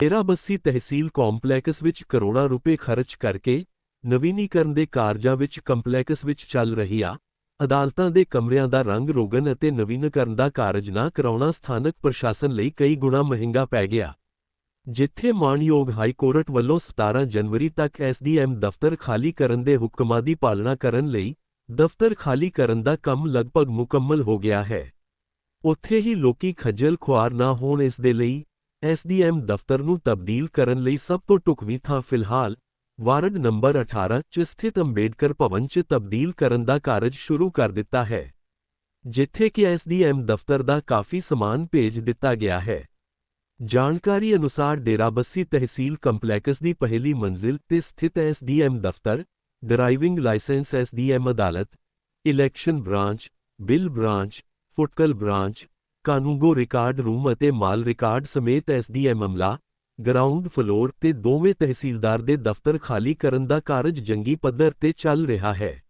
ਡੇਰਾਬੱਸੀ ਤਹਿਸੀਲ complex ਵਿੱਚ ਕਰੋੜਾਂ ਰੁਪਏ ਖਰਚ ਕਰਕੇ ਨਵੀਨੀਕਰਨ ਦੇ ਕਾਰਜਾਂ ਵਿੱਚ ਕੰਪਲੈਕਸ ਵਿੱਚ ਚੱਲ ਰਹੀ ਆ। ਅਦਾਲਤਾਂ ਦੇ ਕਮਰਿਆਂ ਦਾ ਰੰਗ ਰੋਗਨ ਅਤੇ ਨਵੀਨੀਕਰਨ ਦਾ ਕਾਰਜ ਨਾ ਕਰਾਉਣਾ ਸਥਾਨਕ ਪ੍ਰਸ਼ਾਸਨ ਲਈ ਕਈ ਗੁਣਾ ਮਹਿੰਗਾ ਪੈ ਗਿਆ। ਜਿੱਥੇ ਮਾਣਯੋਗ ਹਾਈ ਕੋਰਟ ਵੱਲੋਂ 17 ਜਨਵਰੀ ਤੱਕ ਐਸਡੀਐਮ ਦਫ਼ਤਰ ਖਾਲੀ ਕਰਨ ਦੇ ਹੁਕਮਾਂ ਦੀ ਪਾਲਣਾ ਕਰਨ ਲਈ ਦਫ਼ਤਰ ਖਾਲੀ ਕਰਨ ਦਾ ਕੰਮ ਲਗਭਗ ਮੁਕੰਮਲ ਹੋ ਗਿਆ ਹੈ। ਉੱਥੇ ਹੀ ਲੋਕੀ ਖੱਜਲ ਖੁਆਰ ਨਾ ਹੋਣ ਇਸ ਦੇ ਲਈ ਐਸਡੀਐਮ ਦਫ਼ਤਰ ਨੂੰ ਤਬਦੀਲ ਕਰਨ ਲਈ ਸਭ ਤੋਂ ਢੁਕਵੀਂ ਥਾਂ ਫਿਲਹਾਲ ਵਾਰਡ ਨੰਬਰ 18 ਚ ਸਥਿਤ ਅੰਬੇਡਕਰ ਭਵਨ ਚ ਤਬਦੀਲ ਕਰਨ ਦਾ ਕਾਰਜ ਸ਼ੁਰੂ ਕਰ ਦਿੱਤਾ ਹੈ, ਜਿੱਥੇ ਕਿ ਐਸਡੀਐਮ ਦਫ਼ਤਰ ਦਾ ਕਾਫੀ ਸਮਾਨ ਭੇਜ ਦਿੱਤਾ ਗਿਆ ਹੈ। ਜਾਣਕਾਰੀ ਅਨੁਸਾਰ ਡੇਰਾਬੱਸੀ ਤਹਿਸੀਲ ਕੰਪਲੈਕਸ ਦੀ ਪਹਿਲੀ ਮੰਜ਼ਿਲ ਤੇ ਸਥਿਤ ਐਸਡੀਐਮ ਦਫ਼ਤਰ, ਡਰਾਈਵਿੰਗ ਲਾਇਸੈਂਸ ਐਸਡੀਐਮ ਅਦਾਲਤ, ਇਲੈਕਸ਼ਨ ਬ੍ਰਾਂਚ, ਬਿੱਲ ਬ੍ਰਾਂਚ, ਫੁਟਕਲ ਬ੍ਰਾਂਚ ਕਾਨੂੰਗੋ ਰਿਕਾਰਡ ਰੂਮ ਅਤੇ ਮਾਲ ਰਿਕਾਰਡ ਸਮੇਤ ਐਸਡੀਐਮ ਅਮਲਾ, ਗਰਾਊਂਡ ਫਲੋਰ ਤੇ ਦੋਵੇਂ ਤਹਿਸੀਲਦਾਰ ਦੇ ਦਫ਼ਤਰ ਖਾਲੀ ਕਰਨ ਦਾ ਕਾਰਜ ਜੰਗੀ ਪੱਧਰ ਤੇ ਚੱਲ ਰਿਹਾ ਹੈ।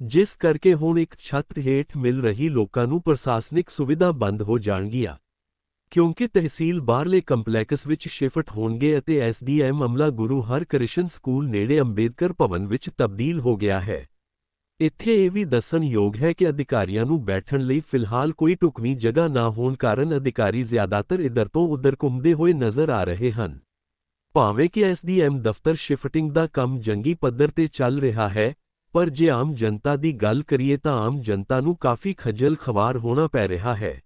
ਜਿਸ ਕਰਕੇ ਹੁਣ ਇੱਕ ਛੱਤ ਹੇਠ ਮਿਲ ਰਹੀ ਲੋਕਾਂ ਨੂੰ ਪ੍ਰਸ਼ਾਸਨਿਕ ਸੁਵਿਧਾ ਬੰਦ ਹੋ ਜਾਣਗੀਆਂ। ਕਿਉਂਕਿ ਤਹਿਸੀਲ ਬਾਹਰਲੇ ਕੰਪਲੈਕਸ ਵਿੱਚ ਸ਼ਿਫਟ ਹੋਣਗੇ ਅਤੇ ਐਸਡੀਐਮ ਅਮਲਾ ਗੁਰੂ ਹਰਕ੍ਰਿਸ਼ਨ ਸਕੂਲ ਨੇੜੇ ਅੰਬੇਦਕਰ ਭਵਨ ਵਿੱਚ ਤਬਦੀਲ ਹੋ ਗਿਆ ਹੈ। ਇੱਥੇ ਇਹ ਵੀ ਦੱਸਣਯੋਗ ਹੈ ਕਿ ਅਧਿਕਾਰੀਆਂ ਨੂੰ ਬੈਠਣ ਲਈ ਫਿਲਹਾਲ ਕੋਈ ਢੁਕਵੀਂ ਜਗ੍ਹਾ ਨਾ ਹੋਣ ਕਾਰਨ ਅਧਿਕਾਰੀ ਜ਼ਿਆਦਾਤਰ ਇੱਧਰ ਤੋਂ ਉੱਧਰ ਘੁੰਮਦੇ ਹੋਏ ਨਜ਼ਰ ਆ ਰਹੇ ਹਨ। ਭਾਵੇਂ ਕਿ ਐਸਡੀਐਮ ਦਫ਼ਤਰ ਸ਼ਿਫਟਿੰਗ ਦਾ ਕੰਮ ਜੰਗੀ ਪੱਧਰ ਤੇ ਚੱਲ ਰਿਹਾ ਹੈ, ਪਰ ਜੇ ਆਮ ਜਨਤਾ ਦੀ ਗੱਲ ਕਰੀਏ ਤਾਂ ਆਮ ਜਨਤਾ ਨੂੰ ਕਾਫੀ ਖੱਜਲ ਖਵਾਰ ਹੋਣਾ ਪੈ ਰਿਹਾ ਹੈ।